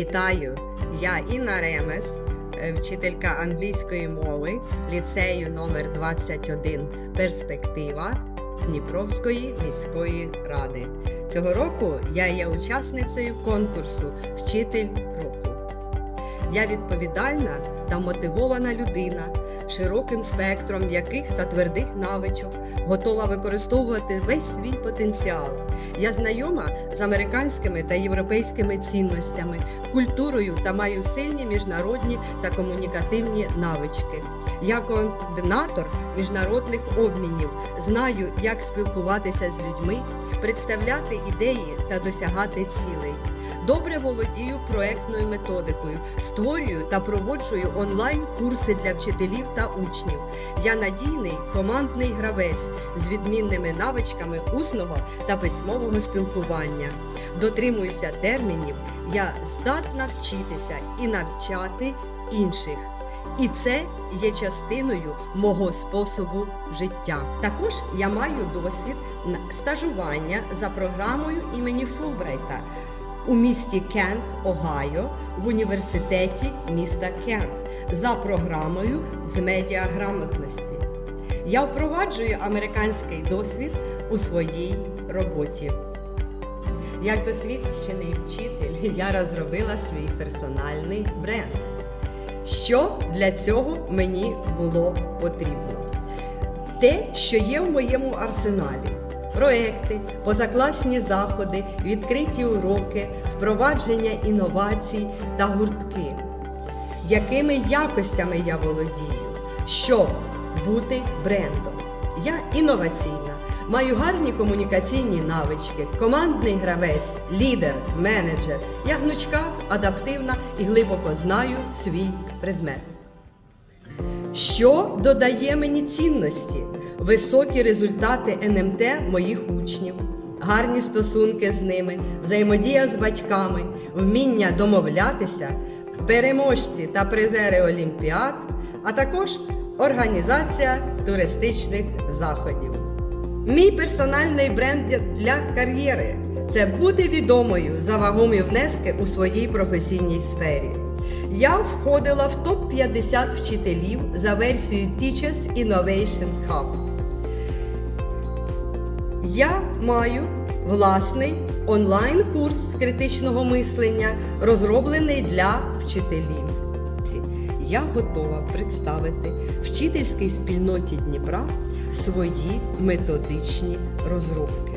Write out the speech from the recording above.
Вітаю! Я Інна Ремес, е, вчителька англійської мови ліцею номер 21 Перспектива Дніпровської міської ради. Цього року я є учасницею конкурсу Вчитель року. Я відповідальна та мотивована людина, широким спектром м'яких та твердих навичок, готова використовувати весь свій потенціал. Я знайома з американськими та європейськими цінностями, культурою та маю сильні міжнародні та комунікативні навички. Я координатор міжнародних обмінів, знаю, як спілкуватися з людьми, представляти ідеї та досягати цілей. Добре володію проектною методикою, створюю та проводжую онлайн-курси для вчителів та учнів. Я надійний командний гравець з відмінними навичками усного та письмового спілкування. Дотримуюся термінів, я здатна вчитися і навчати інших. І це є частиною мого способу життя. Також я маю досвід стажування за програмою імені Фулбрайта у місті Кент, Огайо, в університеті міста Кент за програмою з медіаграмотності. Я впроваджую американський досвід у своїй роботі. Як досвідчений вчитель, я розробила свій персональний бренд. Що для цього мені було потрібно? Те, що є в моєму арсеналі: проекти, позакласні заходи, відкриті уроки, впровадження інновацій та гуртки. Якими якостями я володію, щоб бути брендом? Я інноваційна, маю гарні комунікаційні навички, командний гравець, лідер, менеджер. Я гнучка, адаптивна і глибоко знаю свій предмет. Що додає мені цінності? Високі результати НМТ моїх учнів, гарні стосунки з ними, взаємодія з батьками, вміння домовлятися, переможці та призери олімпіад, а також організація туристичних заходів. Мій персональний бренд для кар'єри це бути відомою за вагомі внески у своїй професійній сфері. Я входила в топ-50 вчителів за версією Teachers Innovation Hub. Я маю власний онлайн-курс з критичного мислення, розроблений для вчителів. Я готова представити вчительській спільноті Дніпра свої методичні розробки.